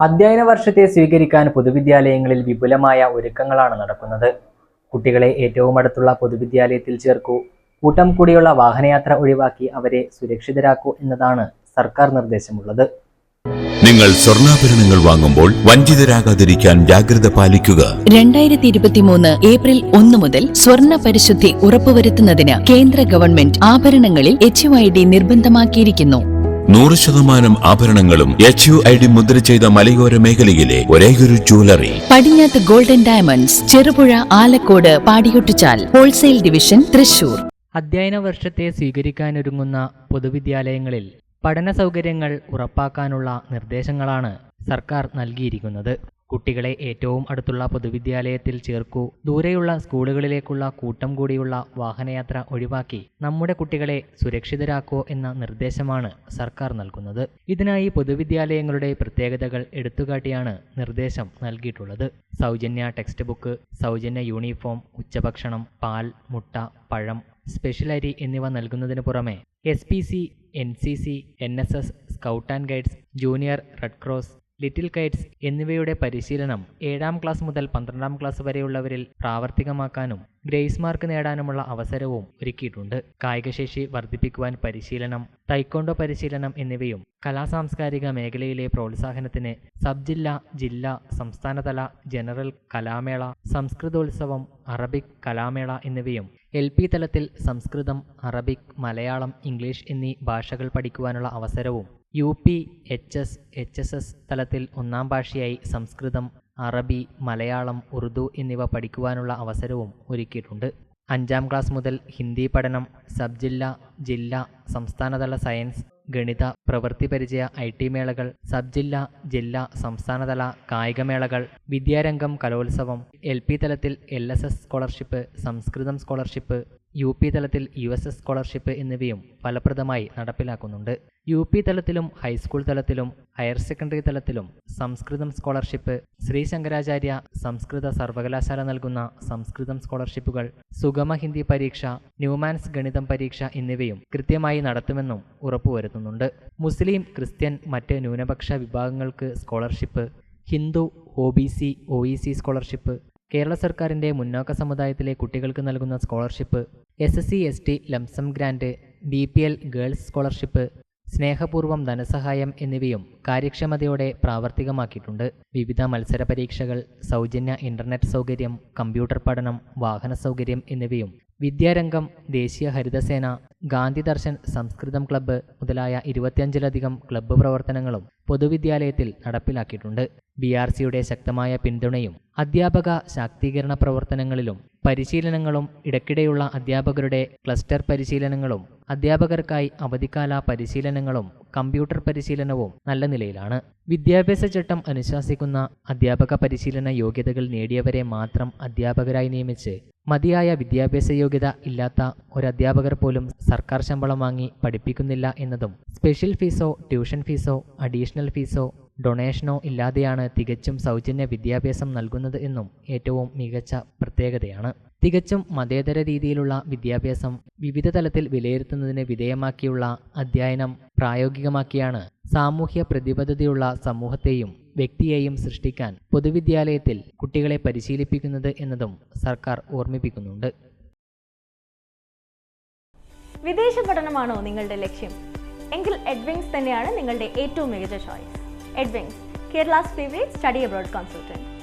അധ്യയന വർഷത്തെ സ്വീകരിക്കാൻ പൊതുവിദ്യാലയങ്ങളിൽ വിപുലമായ ഒരുക്കങ്ങളാണ് നടക്കുന്നത്. കുട്ടികളെ ഏറ്റവും അടുത്തുള്ള പൊതുവിദ്യാലയത്തിൽ ചേർക്കൂ. കൂട്ടം കൂടിയുള്ള വാഹനയാത്ര ഒഴിവാക്കി അവരെ സുരക്ഷിതരാക്കൂ എന്നതാണ് സർക്കാർ നിർദ്ദേശമുള്ളത്. നിങ്ങൾ സ്വർണാഭരണങ്ങൾ വാങ്ങുമ്പോൾ വഞ്ചിതരാകാതിരിക്കാൻ ജാഗ്രത പാലിക്കുക. രണ്ടായിരത്തി ഇരുപത്തിമൂന്ന് ഏപ്രിൽ ഒന്ന് മുതൽ സ്വർണ പരിശുദ്ധി ഉറപ്പുവരുത്തുന്നതിന് കേന്ദ്ര ഗവൺമെന്റ് ആഭരണങ്ങളിൽ എച്ച് നിർബന്ധമാക്കിയിരിക്കുന്നു. നൂറ് ശതമാനം ആഭരണങ്ങളും എച്ച് യു ഐ ഡി മുദ്ര ചെയ്ത മലയോര മേഖലയിലെ ഒരേയൊരു jewellery പടിഞ്ഞാത്ത് golden diamonds Cherupuzha Alakode Padiyottuchal wholesale division Thrissur. അധ്യയന വർഷത്തെ സ്വീകരിക്കാനൊരുങ്ങുന്ന പൊതുവിദ്യാലയങ്ങളിൽ പഠന സൗകര്യങ്ങൾ ഉറപ്പാക്കാനുള്ള നിർദ്ദേശങ്ങളാണ് സർക്കാർ നൽകിയിരിക്കുന്നത്. കുട്ടികളെ ഏറ്റവും അടുത്തുള്ള പൊതുവിദ്യാലയത്തിൽ ചേർക്കൂ. ദൂരെയുള്ള സ്കൂളുകളിലേക്കുള്ള കൂട്ടം കൂടിയുള്ള വാഹനയാത്ര ഒഴിവാക്കി നമ്മുടെ കുട്ടികളെ സുരക്ഷിതരാക്കൂ എന്ന നിർദ്ദേശമാണ് സർക്കാർ നൽകുന്നത്. ഇതിനായി പൊതുവിദ്യാലയങ്ങളുടെ പ്രത്യേകതകൾ എടുത്തുകാട്ടിയാണ് നിർദ്ദേശം നൽകിയിട്ടുള്ളത്. സൗജന്യ ടെക്സ്റ്റ് ബുക്ക് സൗജന്യ യൂണിഫോം ഉച്ചഭക്ഷണം പാൽ മുട്ട പഴം സ്പെഷ്യൽ അരി എന്നിവ നൽകുന്നതിന് പുറമെ S P C N C C N S S scout and guides junior red cross little kites എന്നിവയുടെ പരിശീലനം ഏഴാം ക്ലാസ് മുതൽ പന്ത്രണ്ടാം ക്ലാസ് വരെയുള്ളവരിൽ പ്രാവർത്തികമാക്കാനും ഗ്രേസ് മാർക്ക് നേടാനുമുള്ള അവസരവും ഒരുക്കിയിട്ടുണ്ട്. കായികശേഷി വർദ്ധിപ്പിക്കുവാൻ പരിശീലനം തൈക്കോണ്ടോ പരിശീലനം എന്നിവയും കലാസാംസ്കാരിക മേഖലയിലെ പ്രോത്സാഹനത്തിന് സബ് ജില്ല ജില്ല സംസ്ഥാനതല ജനറൽ കലാമേള സംസ്കൃതോത്സവം അറബിക് കലാമേള എന്നിവയും എൽ പി തലത്തിൽ സംസ്കൃതം അറബിക് മലയാളം ഇംഗ്ലീഷ് എന്നീ ഭാഷകൾ പഠിക്കുവാനുള്ള അവസരവും U P H S H S S തലത്തിൽ ഒന്നാം ഭാഷയായി സംസ്കൃതം അറബി മലയാളം ഉറുദു എന്നിവ പഠിക്കുവാനുള്ള അവസരവും ഒരുക്കിയിട്ടുണ്ട്. അഞ്ചാം ക്ലാസ് മുതൽ ഹിന്ദി പഠനം സബ് ജില്ല ജില്ല സംസ്ഥാനതല സയൻസ് ഗണിത പ്രവൃത്തി പരിചയ ഐ ടി മേളകൾ സബ് ജില്ല ജില്ല സംസ്ഥാനതല കായികമേളകൾ വിദ്യാരംഗം കലോത്സവം എൽ പി തലത്തിൽ L S S scholarship Sanskrit scholarship U P തലത്തിൽ യു എസ് എസ് സ്കോളർഷിപ്പ് എന്നിവയും ഫലപ്രദമായി നടപ്പിലാക്കുന്നുണ്ട്. യു പി തലത്തിലും ഹൈസ്കൂൾ തലത്തിലും ഹയർ സെക്കൻഡറി തലത്തിലും സംസ്കൃതം സ്കോളർഷിപ്പ് ശ്രീ ശങ്കരാചാര്യ സംസ്കൃത സർവകലാശാല നൽകുന്ന സംസ്കൃതം സ്കോളർഷിപ്പുകൾ സുഗമ ഹിന്ദി പരീക്ഷ ന്യൂമാൻസ് ഗണിതം പരീക്ഷ എന്നിവയും കൃത്യമായി നടത്തുമെന്നും ഉറപ്പുവരുത്തുന്നുണ്ട്. മുസ്ലിം ക്രിസ്ത്യൻ മറ്റ് ന്യൂനപക്ഷ വിഭാഗങ്ങൾക്ക് scholarship Hindu O B C O E C scholarship Kerala സർക്കാരിന്റെ മുന്നോക്ക സമുദായത്തിലെ കുട്ടികൾക്ക് നൽകുന്ന scholarship S S C S T lumpsum grant B P L girls scholarship സ്നേഹപൂർവം ധനസഹായം എന്നിവയും കാര്യക്ഷമതയോടെ പ്രാവർത്തികമാക്കിയിട്ടുണ്ട്. വിവിധ മത്സര പരീക്ഷകൾ സൗജന്യ ഇന്റർനെറ്റ് സൗകര്യം കമ്പ്യൂട്ടർ പഠനം വാഹന സൗകര്യം എന്നിവയും വിദ്യാരംഗം ദേശീയ ഹരിതസേന ഗാന്ധി ദർശൻ സംസ്കൃതം ക്ലബ്ബ് മുതലായ ഇരുപത്തിയഞ്ചിലധികം ക്ലബ്ബ് പ്രവർത്തനങ്ങളും പൊതുവിദ്യാലയത്തിൽ നടപ്പിലാക്കിയിട്ടുണ്ട്. ബി ആർ സിയുടെ ശക്തമായ പിന്തുണയും അധ്യാപക ശാക്തീകരണ പ്രവർത്തനങ്ങളിലും പരിശീലനങ്ങളും ഇടയ്ക്കിടെയുള്ള അധ്യാപകരുടെ ക്ലസ്റ്റർ പരിശീലനങ്ങളും അധ്യാപകർക്കായി അവധിക്കാല പരിശീലനങ്ങളും കമ്പ്യൂട്ടർ പരിശീലനവും നല്ല നിലയിലാണ്. വിദ്യാഭ്യാസ ചട്ടം അനുശാസിക്കുന്ന അധ്യാപക പരിശീലന യോഗ്യതകൾ നേടിയവരെ മാത്രം അധ്യാപകരായി നിയമിച്ച് മതിയായ വിദ്യാഭ്യാസ യോഗ്യത ഇല്ലാത്ത ഒരു അധ്യാപകർ പോലും സർക്കാർ ശമ്പളം വാങ്ങി പഠിപ്പിക്കുന്നില്ല എന്നതും സ്പെഷ്യൽ ഫീസോ ട്യൂഷൻ ഫീസോ അഡീഷണൽ ഫീസോ ഡൊണേഷനോ ഇല്ലാതെയാണ് തികച്ചും സൗജന്യ വിദ്യാഭ്യാസം നൽകുന്നത് എന്നും ഏറ്റവും മികച്ച പ്രത്യേകതയാണ്. തികച്ചും മതേതര രീതിയിലുള്ള വിദ്യാഭ്യാസം വിവിധ തലത്തിൽ വിലയിരുത്തുന്നതിന് വിധേയമാക്കിയുള്ള അധ്യയനം പ്രായോഗികമാക്കിയാണ് സാമൂഹ്യ പ്രതിബദ്ധതയുള്ള സമൂഹത്തെയും വ്യക്തിയെയും സൃഷ്ടിക്കാൻ പൊതുവിദ്യാലയത്തിൽ കുട്ടികളെ പരിശീലിപ്പിക്കുന്നത് എന്നതും സർക്കാർ ഓർമ്മിപ്പിക്കുന്നുണ്ട്. വിദേശ പഠനമാണോ നിങ്ങളുടെ ലക്ഷ്യം? എങ്കിൽ എഡ്വിങ്സ് തന്നെയാണ് നിങ്ങളുടെ ഏറ്റവും മികച്ച choice Ed Wings, Kerala's favorite study abroad consultant.